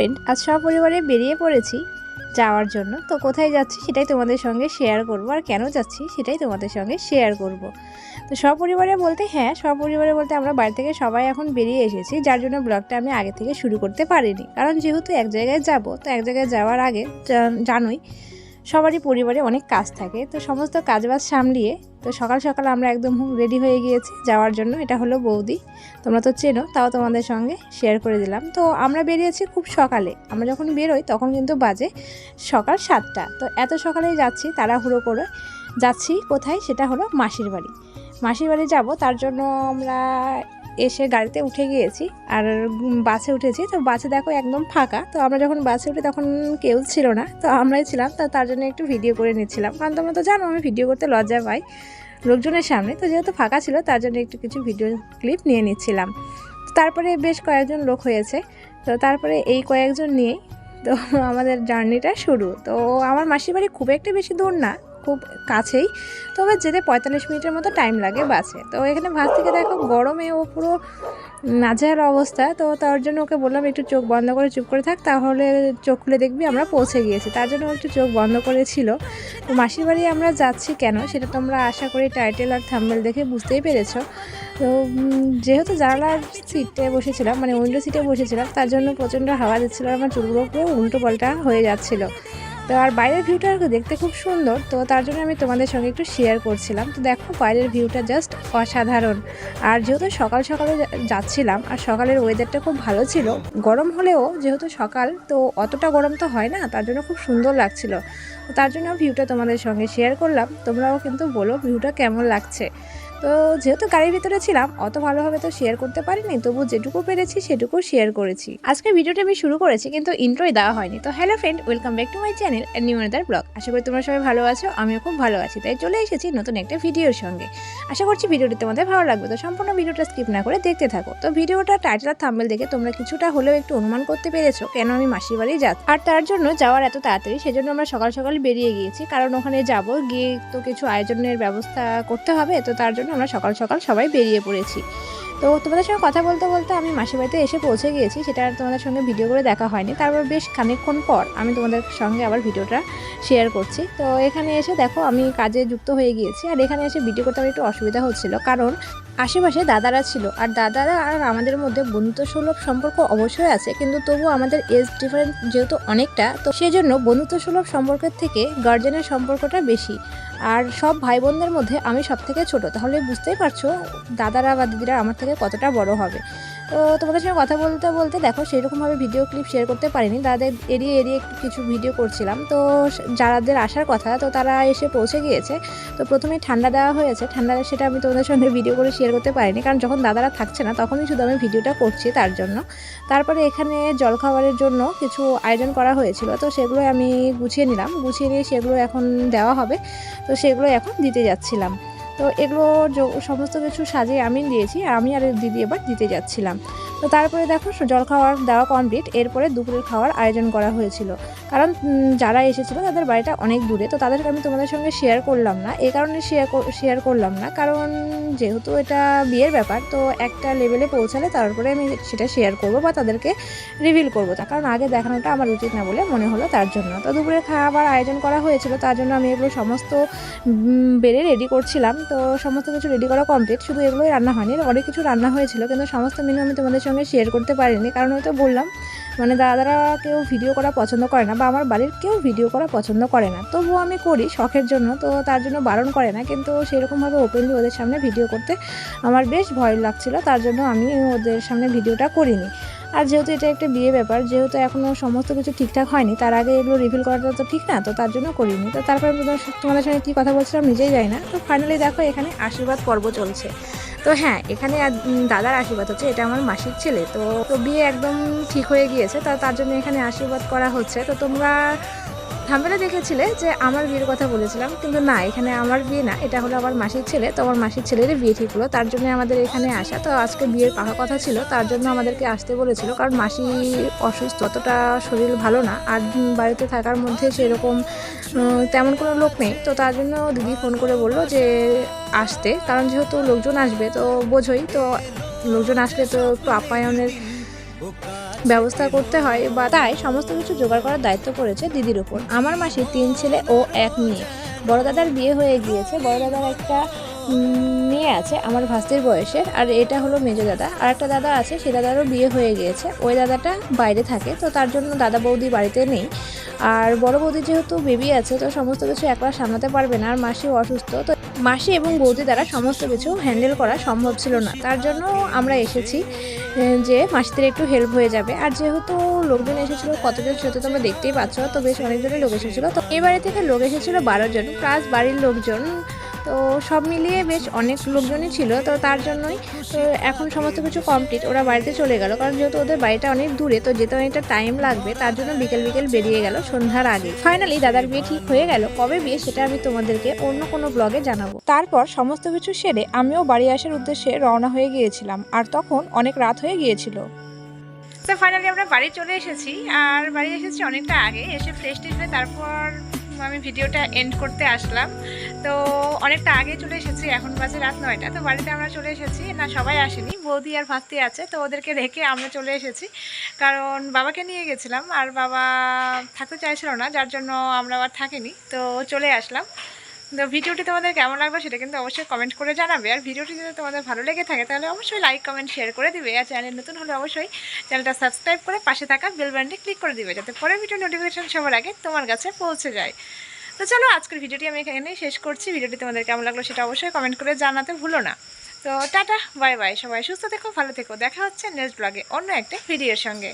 Friend আজ সপরিবারে বেরিয়ে পড়েছি যাওয়ার জন্য। তো কোথায় যাচ্ছি সেটাই তোমাদের সঙ্গে শেয়ার করব। আর কেন যাচ্ছি সেটাই তোমাদের সঙ্গে শেয়ার করব। তো সপরিবারে বলতে হ্যাঁ সপরিবারে বলতে আমরা বাড়ি থেকে সবাই এখন বেরিয়ে এসেছি। যার জন্য ব্লগটা আমি আগে থেকে শুরু করতে পারিনি। কারণ যেহেতু এক জায়গায় যাব, তো এক জায়গায় যাওয়ার আগে জানোই সবারই পরিবারে অনেক কাজ থাকে। তো সমস্ত কাজবাজ সামলিয়ে, তো সকাল সকাল আমরা একদম রেডি হয়ে গিয়েছি যাওয়ার জন্য। এটা হলো বৌদি। তোমরা তো চেনো, তাও তোমাদের সঙ্গে শেয়ার করে দিলাম। তো আমরা বেরিয়েছি খুব সকালে। আমরা যখন বেরোই তখন কিন্তু বাজে সকাল সাতটা। তো এত সকালেই যাচ্ছি তাড়াহুড়ো করে। যাচ্ছি কোথায়? সেটা হলো মাসির বাড়ি। মাসির বাড়ি যাব, তার জন্য আমরা এসে গাড়িতে উঠে গিয়েছি আর বাসে উঠেছি। তো বাসে দেখো একদম ফাঁকা। তো আমরা যখন বাসে উঠি তখন কেউ ছিল না। তো আমরাই ছিলাম। তো তার জন্য একটু ভিডিও করে নিচ্ছিলাম। কারণ তোমরা তো জানো, আমি ভিডিও করতে লজ্জা পাই লোকজনের সামনে। তো যেহেতু ফাঁকা ছিল, তার জন্য একটু কিছু ভিডিও ক্লিপ নিয়ে নিচ্ছিলাম। তারপরে বেশ কয়েকজন লোক হয়েছে। তো তারপরে এই কয়েকজন নিয়েই তো আমাদের জার্নিটা শুরু। তো আমার মাসির বাড়ি খুব একটা বেশি দূর না। খুব কাছেই। তবে যেতে পঁয়তাল্লিশ মিনিটের মতো টাইম লাগে বাসে। তো এখানে বাস থেকে দেখো গরমে ও পুরো নাজেহাল অবস্থা। তো তার জন্য ওকে বললাম একটু চোখ বন্ধ করে চুপ করে থাক, তাহলে চোখ খুলে দেখবি আমরা পৌঁছে গিয়েছি। তার জন্য একটু চোখ বন্ধ করেছিল। তো মাসির বাড়ি আমরা যাচ্ছি কেন সেটা তোমরা আশা করি টাইটেল আর থাম্বেল দেখে বুঝতেই পেরেছ। তো যেহেতু জানালার সিটে বসেছিলাম মানে উইন্ডো সিটে বসেছিলাম, তার জন্য প্রচণ্ড হাওয়া দিচ্ছিল আমার চুলগুলো পুরো উল্টো পাল্টা হয়ে যাচ্ছিল। তো আর বাইরের ভিউটা আর দেখতে খুব সুন্দর, তো তার জন্য আমি তোমাদের সঙ্গে একটু শেয়ার করছিলাম। তো দেখো, বাইরের ভিউটা জাস্ট অসাধারণ। আর যেহেতু সকাল সকালে যাচ্ছিলাম, আর সকালের ওয়েদারটা খুব ভালো ছিল, গরম হলেও যেহেতু সকাল, তো অতটা গরম তো হয় না, তার জন্য খুব সুন্দর লাগছিল। তার জন্য ভিউটা তোমাদের সঙ্গে শেয়ার করলাম, তোমরাও কিন্তু বলো ভিউটা কেমন লাগছে। তো যেহেতু গাড়ির ভিতরে ছিলাম, অত ভালোভাবে তো শেয়ার করতে পারিনি তবু যেটুকু পেরেছি সেটুকু শেয়ার করেছি। আজকে ভিডিওটা আমি শুরু করেছি, কিন্তু ইন্ট্রোই দেওয়া হয়নি। তো hello friend welcome back to my channel new another blog আশা করি তোমরা সবাই ভালো আছো, আমিও খুব ভালো আছি। তাই চলে এসেছি নতুন একটা ভিডিওর সঙ্গে। আশা করছি ভিডিওটি তোমাদের ভালো লাগবে, তো সম্পূর্ণ ভিডিওটা স্কিপ না করে দেখতে থাকো। তো ভিডিওটা টাইটেল থাম্বেল দেখে তোমরা কিছুটা হলেও একটু অনুমান করতে পেরেছ, কেন আমি মাসির বাড়ি যাচ্ছি? আর তার জন্য যাওয়ার এত তাড়াতাড়ি, সেজন্য আমরা সকাল সকাল বেরিয়ে গিয়েছি। কারণ ওখানে যাব, গিয়ে তো কিছু আয়োজনের ব্যবস্থা করতে হবে, তো তার জন্য আমরা সকাল সকাল সবাই বেরিয়ে পড়েছি। তো তোমাদের সঙ্গে কথা বলতে বলতে আমি মাসির বাড়িতে এসে পৌঁছে গিয়েছি, সেটা আর তোমাদের সঙ্গে ভিডিও করে দেখা হয়নি। তারপর বেশ খানিকক্ষণ পর আমি তোমাদের সঙ্গে আবার ভিডিওটা শেয়ার করছি। তো এখানে এসে দেখো আমি কাজে যুক্ত হয়ে গিয়েছি, আর এখানে এসে ভিডিও করতে আমার একটু অসুবিধা হচ্ছিল। কারণ আশেপাশে দাদারা ছিল। আর দাদারা আর আমাদের মধ্যে বন্ধুত্ব সুলভ সম্পর্ক অবশ্যই আছে, কিন্তু তবু আমাদের এজ ডিফারেন্স যেহেতু অনেকটা, তো সেজন্য বন্ধুত্ব সুলভ সম্পর্কের থেকে গার্জেনের সম্পর্কটা বেশি। আর সব ভাই বোনদের মধ্যে আমি সব থেকে ছোট, তাহলে বুঝতেই পারছ দাদারা বা দিদিরা আমার থেকে কতটা বড় হবে। তো তোমাদের সঙ্গে কথা বলতে বলতে দেখো, সেরকমভাবে ভিডিও ক্লিপ শেয়ার করতে পারিনি। তাদের এড়িয়ে এড়িয়ে কিছু ভিডিও করছিলাম। তো যারাদের আসার কথা, তো তারা এসে পৌঁছে গিয়েছে। তো প্রথমে ঠান্ডা দেওয়া হয়েছে। ঠান্ডা সেটা আমি তোমাদের সঙ্গে ভিডিও করে শেয়ার করতে পারিনি। কারণ যখন দাদারা থাকছে না, তখনই শুধু আমি ভিডিওটা করছি তার জন্য। তারপরে এখানে জলখাবারের জন্য কিছু আয়োজন করা হয়েছিল। তো সেগুলো আমি গুছিয়ে নিলাম। গুছিয়ে নিয়ে সেগুলো এখন দেওয়া হবে। তো সেগুলো এখন দিতে যাচ্ছিলাম। তো এগুলো সমস্ত কিছু সাজিয়ে আমি দিয়েছি। আর আমি আর দিদি এবার দিতে যাচ্ছিলাম। তো তারপরে দেখো জলখাবার দেওয়া কমপ্লিট এরপরে দুপুরের খাওয়ার আয়োজন করা হয়েছিল। কারণ যারা এসেছিল তাদের বাড়িটা অনেক দূরে। তো তাদেরকে আমি তোমাদের সঙ্গে শেয়ার করলাম না। এই কারণে শেয়ার শেয়ার করলাম না। কারণ, যেহেতু এটা বিয়ের ব্যাপার, তো একটা লেভেলে পৌঁছালে তারপরে আমি সেটা শেয়ার করব বা তাদেরকে রিভিল করব। তার কারণ আগে দেখানোটা আমার উচিত না বলে মনে হলো তার জন্য। তো দুপুরে খাবার আয়োজন করা হয়েছিল। তার জন্য আমি এগুলো সমস্ত বেড়ে রেডি করছিলাম। তো সমস্ত কিছু রেডি করা কমপ্লিট শুধু এগুলোই রান্না হয়নি অনেক কিছু রান্না হয়েছিল, কিন্তু সমস্ত মেনু আমি তোমাদের সঙ্গে শেয়ার করতে পারিনি। কারণ হয়তো বললাম মানে দাদারা কেউ ভিডিও করা পছন্দ করে না বা আমার বাড়ির কেউ ভিডিও করা পছন্দ করে না। তবুও আমি করি শখের জন্য, তো তার জন্য বারণ করে না, কিন্তু সেরকমভাবে ওপেনলি ওদের সামনে ভিডিও করতে আমার বেশ ভয় লাগছিল, তার জন্য আমি ওদের সামনে ভিডিওটা করিনি। আর যেহেতু এটা একটা বিয়ে ব্যাপার, যেহেতু এখনও সমস্ত কিছু ঠিকঠাক হয়নি, তার আগে এগুলো রিভিল করাটা তো ঠিক না, তো তার জন্য করিনি। তো তারপরে তোমাদের- সঙ্গে কী কথা বলছিলাম নিজেই যাই না। তো ফাইনালি দেখো এখানে আশীর্বাদ পর্ব চলছে। তো হ্যাঁ এখানে দাদার আশীর্বাদ হচ্ছে, এটা আমার মাসির ছেলে। তো তো বিয়ে একদম ঠিক হয়ে গিয়েছে, তা তার জন্য এখানে আশীর্বাদ করা হচ্ছে। তো তোমরা থাম্বেলে দেখেছিলে যে আমার বিয়ের কথা বলেছিলাম, কিন্তু না, এখানে আমার বিয়ে না, এটা হলো আমার মাসির ছেলে, তো আমার মাসির ছেলেরই বিয়ে ঠিক হলো, তার জন্য আমাদের এখানে আসা। তো আজকে বিয়ের পাকা কথা ছিল, তার জন্য আমাদেরকে আসতে বলেছিল, কারণ মাসি অসুস্থ, অতটা শরীর ভালো না, আর বাড়িতে থাকার মধ্যে সেরকম তেমন কোনো লোক নেই। তো তার জন্য দিদি ফোন করে বলল যে আসতে, কারণ যেহেতু লোকজন আসবে, তো বোঝোই, তো লোকজন আসলে তো একটু আপ্যায়নের ব্যবস্থা করতে হয় বা তাই সমস্ত কিছু জোগাড় করার দায়িত্ব পড়েছে দিদির উপর। আমার মাসির তিন ছেলে ও এক মেয়ে। বড় দাদার বিয়ে হয়ে গিয়েছে। বড় দাদার একটা মেয়ে আছে আমার ভাস্তির বয়সের, আর এটা হলো মেজো দাদা। আর একটা দাদা আছে, সে দাদারও বিয়ে হয়ে গিয়েছে। ওই দাদাটা বাইরে থাকে, তো তার জন্য দাদা বৌদি বাড়িতে নেই। আর বড় বৌদি যেহেতু বেবি আছে, তো সমস্ত কিছু একলা সামলাতে পারবে না। আর মাসিও অসুস্থ, তো মাসি এবং বৌদি দ্বারা সমস্ত কিছু হ্যান্ডেল করা সম্ভব ছিল না। তার জন্য আমরা এসেছি যে মাসিদের একটু হেল্প হয়ে যাবে। আর যেহেতু লোকজন এসেছিল, কতজন সেহেতু তোমরা দেখতেই পাচ্ছ, তো বেশ অনেকজনই লোক এসেছিল। তো এবারে থেকে লোক এসেছিল বারো জন প্লাস বাড়ির লোকজন তো সব মিলিয়ে বেশ অনেক লোকজনই ছিল, তো তার জন্যই এখন সমস্ত কিছু কমপ্লিট ওরা বাড়িতে চলে গেল। কারণ যেহেতু ওদের বাড়িটা অনেক দূরে, তো যেতে অনেকটা টাইম লাগবে, তার জন্য বিকেল বিকেল বেরিয়ে গেল সন্ধ্যার আগে। ফাইনালি দাদার বিয়ে ঠিক হয়ে গেল। কবে বিয়ে সেটা আমি তোমাদেরকে অন্য কোনো ব্লগে জানাব। তারপর সমস্ত কিছু সেরে আমিও বাড়ি আসার উদ্দেশ্যে রওনা হয়ে গিয়েছিলাম, আর তখন অনেক রাত হয়ে গিয়েছিল। তো ফাইনালি আমরা বাড়ি চলে এসেছি, আর বাড়ি এসেছি অনেকটা আগে, এসে ফ্রেশ ট্রেশ হয়ে তারপর আমি ভিডিওটা এন্ড করতে আসলাম। তো অনেকটা আগে চলে এসেছি, এখন বাজে রাত নয়টা। তো বাড়িতে আমরা চলে এসেছি। না, সবাই আসেনি, বৌদি আর ভাস্তি আছে, তো ওদেরকে রেখে আমরা চলে এসেছি। কারণ বাবাকে নিয়ে গেছিলাম, আর বাবা থাকতে চাইছিল না, যার জন্য আমরা আবার থাকিনি। তো চলে আসলাম। তো ভিডিওটি তোমাদের কেমন লাগবে সেটা কিন্তু অবশ্যই কমেন্ট করে জানাবে। আর ভিডিওটি যদি তোমাদের ভালো লেগে থাকে, তাহলে অবশ্যই লাইক কমেন্ট শেয়ার করে দিবে। আর চ্যানেল নতুন হলে অবশ্যই চ্যানেলটা সাবস্ক্রাইব করে পাশে থাকা বেল বাটনটি ক্লিক করে দিবে, যাতে পরের ভিডিও নোটিফিকেশন সবার আগে তোমার কাছে পৌঁছে যায়। তো চলো, আজকের ভিডিওটি আমি এখানেই শেষ করছি। ভিডিওটি তোমাদের কেমন লাগল সেটা অবশ্যই কমেন্ট করে জানাতে ভুলো না। তো টাটা বাই বাই সবাই সুস্থ থেকো, ভালো থেকো। দেখা হচ্ছে নেক্সট ব্লগে অন্য একটা ভিডিওর সঙ্গে।